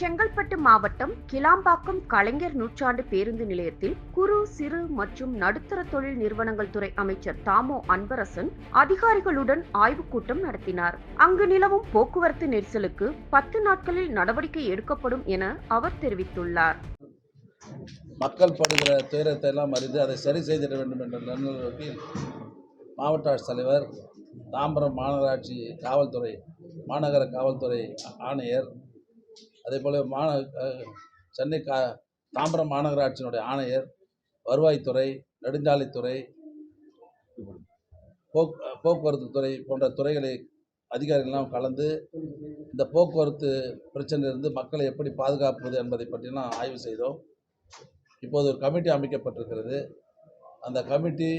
செங்கல்பட்டு மாவட்டம் கிளாம்பாக்கம் கலைஞர் நூற்றாண்டு பேருந்து நிலையத்தில் குறு சிறு மற்றும் நடுத்தர தொழில் நிறுவனங்கள் துறை அமைச்சர் தாமோ அன்பரசன் அதிகாரிகளுடன் ஆய்வுக் கூட்டம் நடத்தினார். அங்கு நிலவும் போக்குவரத்து நெரிசலுக்கு பத்து நாட்களில் நடவடிக்கை எடுக்கப்படும் என அவர் தெரிவித்துள்ளார். மக்கள் படுகிற துயரத்தை எல்லாம் அறிந்து அதை சரி செய்திட வேண்டும் என்ற நன்னோக்கில் மாவட்ட ஆட்சித்தலைவர் தாம்பரம் மாநகராட்சி காவல்துறை மாநகர காவல்துறை ஆணையர் அதே போல் மான சென்னை கா தாம்பரம் மாநகராட்சியினுடைய ஆணையர் வருவாய்த்துறை நெடுஞ்சாலைத்துறை போக் போக்குவரத்து துறை போன்ற துறைகளை அதிகாரிகள்லாம் கலந்து இந்த போக்குவரத்து பிரச்சனையிலிருந்து மக்களை எப்படி பாதுகாப்பது என்பதை பற்றிலாம் ஆய்வு செய்தோம். இப்போது ஒரு கமிட்டி அமைக்கப்பட்டிருக்கிறது. அந்த கமிட்டி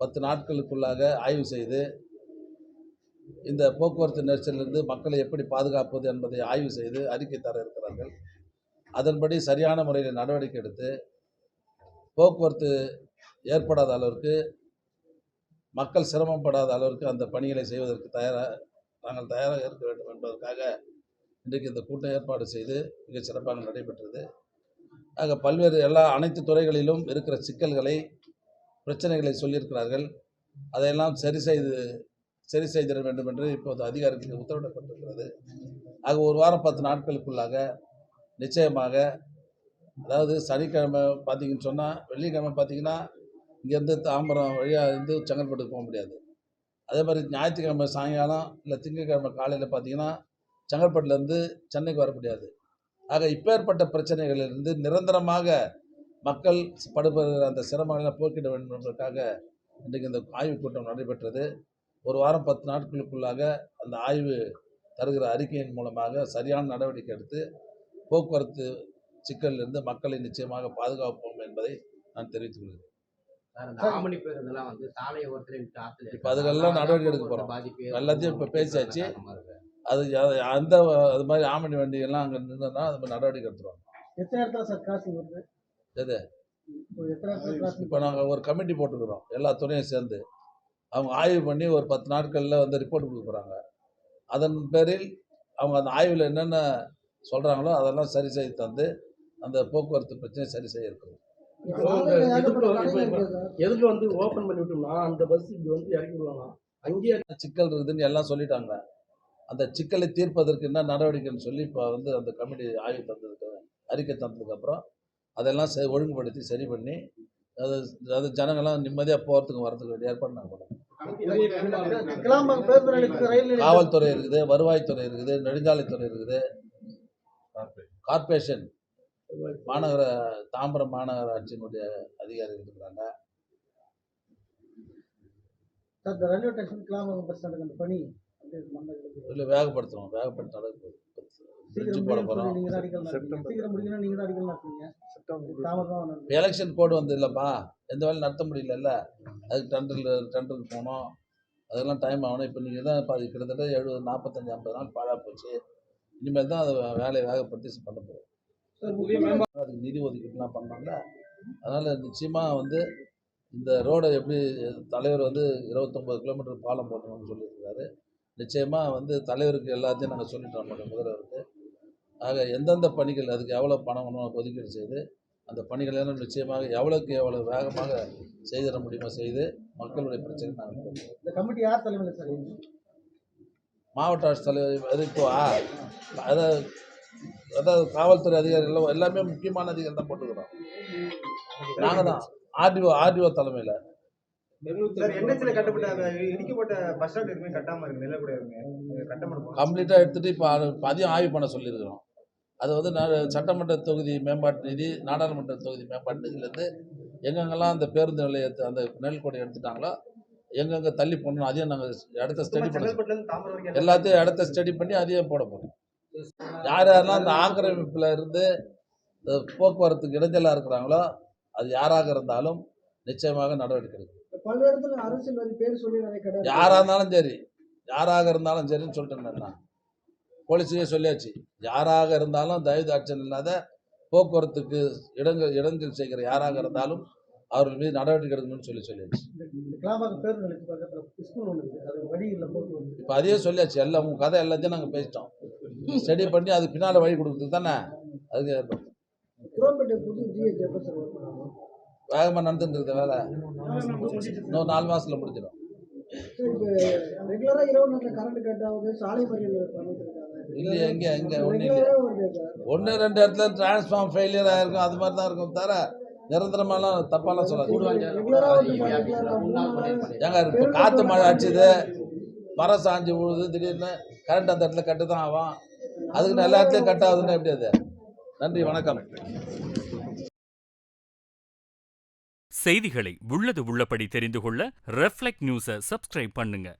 பத்து நாட்களுக்குள்ளாக ஆய்வு செய்து இந்த போக்குவரத்து நெரிசலிலிருந்து மக்களை எப்படி பாதுகாப்பது என்பதை ஆய்வு செய்து அறிக்கை தர இருக்கிறார்கள். அதன்படி சரியான முறையில் நடவடிக்கை எடுத்து போக்குவரத்து ஏற்படாத அளவிற்கு மக்கள் சிரமப்படாத அளவிற்கு அந்த பணிகளை செய்வதற்கு தயாராக நாங்கள் தயாராக இருக்க வேண்டும் என்பதற்காக இன்றைக்கு இந்த கூட்டம் ஏற்பாடு செய்து மிக சிறப்பாக நடைபெற்றது. ஆக பல்வேறு எல்லா அனைத்து துறைகளிலும் இருக்கிற சிக்கல்களை பிரச்சனைகளை சொல்லியிருக்கிறார்கள். அதையெல்லாம் சரி செய்து சரி செய்திட வேண்டும் என்று இப்போது அதிகாரிகளுக்கு உத்தரவிடப்பட்டிருக்கிறது. ஆக ஒரு வாரம் பத்து நாட்களுக்குள்ளாக நிச்சயமாக அதாவது சனிக்கிழமை பார்த்தீங்கன்னு சொன்னால் வெள்ளிக்கிழமை பார்த்தீங்கன்னா இங்கேருந்து தாம்பரம் வழியாக இருந்து செங்கல்பட்டுக்கு போக முடியாது. அதே மாதிரி ஞாயிற்றுக்கிழமை சாயங்காலம் இல்லை திங்கட்கிழமை காலையில் பார்த்தீங்கன்னா செங்கல்பட்டுலேருந்து சென்னைக்கு வர முடியாது. ஆக இப்பேற்பட்ட பிரச்சனைகளிலிருந்து நிரந்தரமாக மக்கள் படுபடுகிற அந்த சிரமங்களை போக்கிட வேண்டும் என்பதற்காக இன்றைக்கு இந்த ஆய்வுக் கூட்டம் நடைபெற்றது. ஒரு வாரம் பத்து நாட்களுக்குள்ளாக அந்த ஆய்வு தருகிற அறிக்கையின் மூலமாக சரியான நடவடிக்கை எடுத்து போக்குவரத்து சிக்கலிலிருந்து மக்களை நிச்சயமாக பாதுகாப்போம் என்பதை நான் தெரிவித்துக் கொள்கிறேன். இப்ப அதுக்கெல்லாம் நடவடிக்கை எடுக்க போறோம். பாதிப்பு எல்லாத்தையும் இப்ப பேசியாச்சு. அது அந்த அது மாதிரி ஆமணி வண்டிகள்லாம் அங்கே நின்றுனா அது மாதிரி நடவடிக்கை எடுத்துருவாங்க எத்தனை இடத்துல சார் கிராசிங் வருது? எது? இப்போ நாங்கள் ஒரு கமிட்டி போட்டுக்கிறோம் எல்லா துறையும் சேர்ந்து. அவங்க ஆய்வு பண்ணி ஒரு பத்து நாட்களில் வந்து ரிப்போர்ட் கொடுக்க போகிறாங்க அதன் பேரில் அவங்க அந்த ஆய்வில் என்னென்ன சொல்கிறாங்களோ அதெல்லாம் சரி செய்து தந்து அந்த போக்குவரத்து பிரச்சனையை சரி செய்ய இருக்கிறோம் எதுக்கு வந்து ஓபன் பண்ணி விட்டோம்னா அந்த பஸ் இப்படி வந்து இறக்கி விடுவாங்க. அங்கேயே சிக்கல் இருக்குதுன்னு எல்லாம் சொல்லிட்டாங்க. அந்த சிக்கலை தீர்ப்பதற்கு என்ன நடவடிக்கைன்னு சொல்லி இப்போ வந்து அந்த கமிட்டி ஆய்வு தந்ததுக்கு அறிக்கை தந்ததுக்கப்புறம் அதெல்லாம் செ ஒழுங்குபடுத்தி சரி பண்ணி அது அது ஜனங்கள்லாம் நிம்மதியாக போகிறதுக்கு வரதுக்கு ஏற்பாடு நாங்கள் பண்ணுறோம் காவல்துறை இருக்குது வருவாய்த்துறை இருக்குது நெடுஞ்சாலைத்துறை இருக்குது. கார்ப்பரேஷன் மாநகர தாம்பரம் மாநகராட்சியினுடைய அதிகாரிகள் இருக்கிறாங்க. இல்லை வேகப்படுத்துகிறோம் வேகப்படுத்த பிரிட்ஜு போட போகிறோம் எலெக்ஷன் கோடு வந்து இல்லைப்பா எந்த வேலையும் நடத்த முடியலல்ல. அதுக்கு டெண்டரில் டெண்டருக்கு போனோம். அதெல்லாம் டைம் ஆகணும். இப்போ நீங்கள் தான் இப்போ அது கிட்டத்தட்ட எழுபது நாற்பத்தஞ்சு ஐம்பது நாள் பாழாக போச்சு. இனிமேல் தான் அதை வேலையை வேகப்படுத்தி பண்ண போகிறோம் அதுக்கு நிதி ஒதுக்கீட்டுலாம் பண்ணாங்க அதனால் நிச்சயமாக வந்து இந்த ரோடை எப்படி தலைவர் வந்து இருபத்தொம்பது கிலோமீட்டர் பாலம் போடணும்னு சொல்லியிருக்காரு நிச்சயமாக வந்து தலைவருக்கு எல்லாத்தையும் நாங்கள் சொல்லிட்டோம் முதல்வருக்கு. ஆக எந்தெந்த பணிகள் அதுக்கு எவ்வளோ பணம் வேணும் ஒதுக்கீடு செய்து அந்த பணிகளை எல்லாம் நிச்சயமாக எவ்வளோக்கு எவ்வளோ வேகமாக செய்திட முடியுமோ செய்து மக்களுடைய பிரச்சனை நாங்கள். இந்த கமிட்டி யார் தலைமையில் சார்? மாவட்ட ஆட்சித்தலைவர் ஆ, அதாவது அதாவது காவல்துறை அதிகாரிகள் எல்லாமே முக்கியமான அதிகாரி தான் போட்டுக்கிறோம் நாங்கள் தான் ஆர்டிஓ ஆர்டிஓ தலைமையில் கம்ப்ளீட்டாக எடுத்துகிட்டு இப்போ அதையும் ஆய்வு பண்ண சொல்லியிருக்கிறோம் அது வந்து சட்டமன்ற தொகுதி மேம்பாட்டு நிதி நாடாளுமன்ற தொகுதி மேம்பாட்டு நிதியிலேருந்து எங்கெங்கெல்லாம் அந்த பேருந்து நிலையத்தை அந்த நெல் கொடை எடுத்துட்டாங்களோ எங்கெங்கே தள்ளி போடணும் அதையும் நாங்கள் இடத்த ஸ்டடி பண்ண எல்லாத்தையும் இடத்த ஸ்டடி பண்ணி அதையும் போட போகிறோம் யார் யாரெல்லாம் அந்த ஆக்கிரமிப்பில் இருந்து போக்குவரத்துக்கு இடைஞ்சலாக இருக்கிறாங்களோ அது யாராக இருந்தாலும் நிச்சயமாக நடவடிக்கை எடுக்கும் யாராக இருந்தாலும் சரி யாராக இருந்தாலும் சரின்னு சொல்லிட்டேன் நான். போலீஸையே சொல்லியாச்சு. யாராக இருந்தாலும் தயவு தாட்சன் இல்லாத போக்குவரத்துக்கு இடங்கள் இடைஞ்சல் செய்கிற யாராக இருந்தாலும் அவர்கள் மீது நடவடிக்கை எடுக்கணும்னு சொல்லி சொல்லியாச்சு. இப்போ அதையே சொல்லியாச்சு. எல்லாம் உங்கள் கதை எல்லாத்தையும் நாங்கள் பேசிட்டோம். ஸ்டடி பண்ணி அதுக்கு பின்னால் வழி கொடுக்குறது தானே? அதுக்கு ஏற்பாடு. குரோம்பேட்டை புது ஜிஹெச் எப்போ சார் ஓப்பன் ஆகும் வேகமாக நடந்துட்டு வேலை. இன்னும் நாலு மாதத்தில் முடிஞ்சிடும். ரெகுலராக இரவு நேரத்தில் கரண்ட் கட் ஆகுது சாலை மறியல் பண்ணிட்டு இருக்காங்க இல்லையே எங்கே எங்கே? ஒன்றும் இல்லையே ஒன்று ரெண்டு இடத்துல டிரான்ஸ்ஃபார்ம் ஃபெயிலியர் ஆகிருக்கும் அது மாதிரி தான் இருக்கும். தவிர நிரந்தரமாலாம் தப்பாலாம் சொல்லாது ஏங்க இப்போ காற்று மழை அடிச்சுது. மரம் சாஞ்சு விழுது திடீர்னு கரண்ட் அந்த இடத்துல கட்டு தான் ஆகும். அதுக்கு எல்லா இடத்துலையும் கட் ஆகுதுன்னா எப்படி அது? நன்றி வணக்கம். செய்திகளை உள்ளது உள்ளபடி தெரிந்து கொள்ள ரெஃப்ளெக்ட் நியூஸை சப்ஸ்கிரைப் பண்ணுங்க.